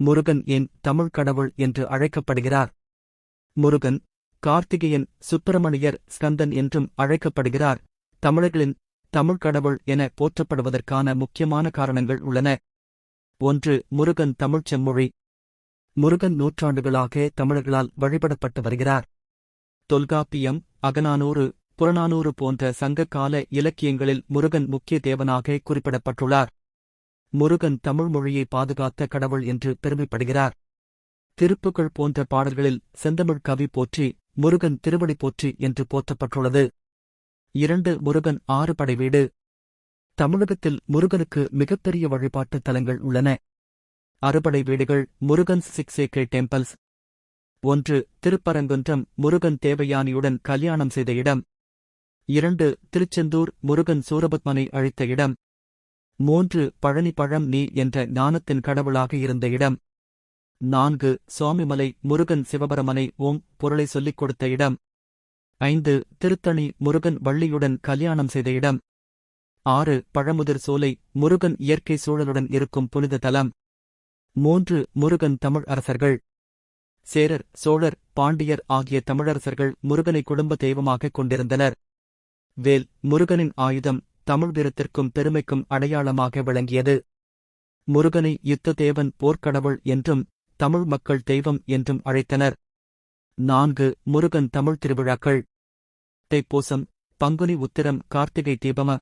முருகன் ஏன் தமிழ் கடவுள் என்று அழைக்கப்படுகிறார். முருகன் கார்த்திகேயன் சுப்பிரமணியர் ஸ்கந்தன் என்றும் அழைக்கப்படுகிறார். தமிழர்களின் தமிழ் கடவுள் என போற்றப்படுவதற்கான முக்கியமான காரணங்கள் உள்ளன. ஒன்று முருகன் தமிழ்ச் செம்மொழி. முருகன் நூற்றாண்டுகளாக தமிழர்களால் வழிபடப்பட்டு வருகிறார். தொல்காப்பியம் அகநானூறு புறநானூறு போன்ற சங்ககால இலக்கியங்களில் முருகன் முக்கிய தேவனாக குறிப்பிடப்பட்டுள்ளார். முருகன் தமிழ் மொழியை பாதுகாத்த கடவுள் என்று பெருமைப்படுகிறார். திருப்புகள் போன்ற பாடல்களில் செந்தமிழ் கவி போற்றி முருகன் திருவடி போற்றி என்று போற்றப்பட்டுள்ளது. இரண்டு முருகன் ஆறு படை வீடு. தமிழகத்தில் முருகனுக்கு மிகப்பெரிய வழிபாட்டுத் தலங்கள் உள்ளன. அறுபடை வீடுகள் முருகன் சிக்ஸ் சேக்ரேட் டெம்பிள்ஸ். ஒன்று திருப்பரங்குன்றம் முருகன் தேவயானியுடன் கல்யாணம் செய்த இடம். இரண்டு திருச்செந்தூர் முருகன் சூரபத்மனை அழித்த இடம். மூன்று பழனி பழம் நீ என்ற ஞானத்தின் கடவுளாக இருந்த இடம். நான்கு சுவாமிமலை முருகன் சிவபரமனை ஓம் பொருளை சொல்லிக் கொடுத்த இடம். ஐந்து திருத்தணி முருகன் வள்ளியுடன் கல்யாணம் செய்த இடம். ஆறு பழமுதிர் சோலை முருகன் இயற்கை சூழலுடன் இருக்கும் புனித தலம். மூன்று முருகன் தமிழ் அரசர்கள். சேரர் சோழர் பாண்டியர் ஆகிய தமிழரசர்கள் முருகனை குடும்ப தெய்வமாகக் கொண்டிருந்தனர். வேல் முருகனின் ஆயுதம் தமிழ் வீரத்திற்கும் பெருமைக்கும் அடையாளமாக விளங்கியது. முருகனை யுத்த தேவன் போர்க்கடவுள் என்றும் தமிழ் மக்கள் தெய்வம் என்றும் அழைத்தனர். நான்கு முருகன் தமிழ் திருவிழாக்கள். தைப்பூசம் பங்குனி உத்திரம் கார்த்திகை தீபம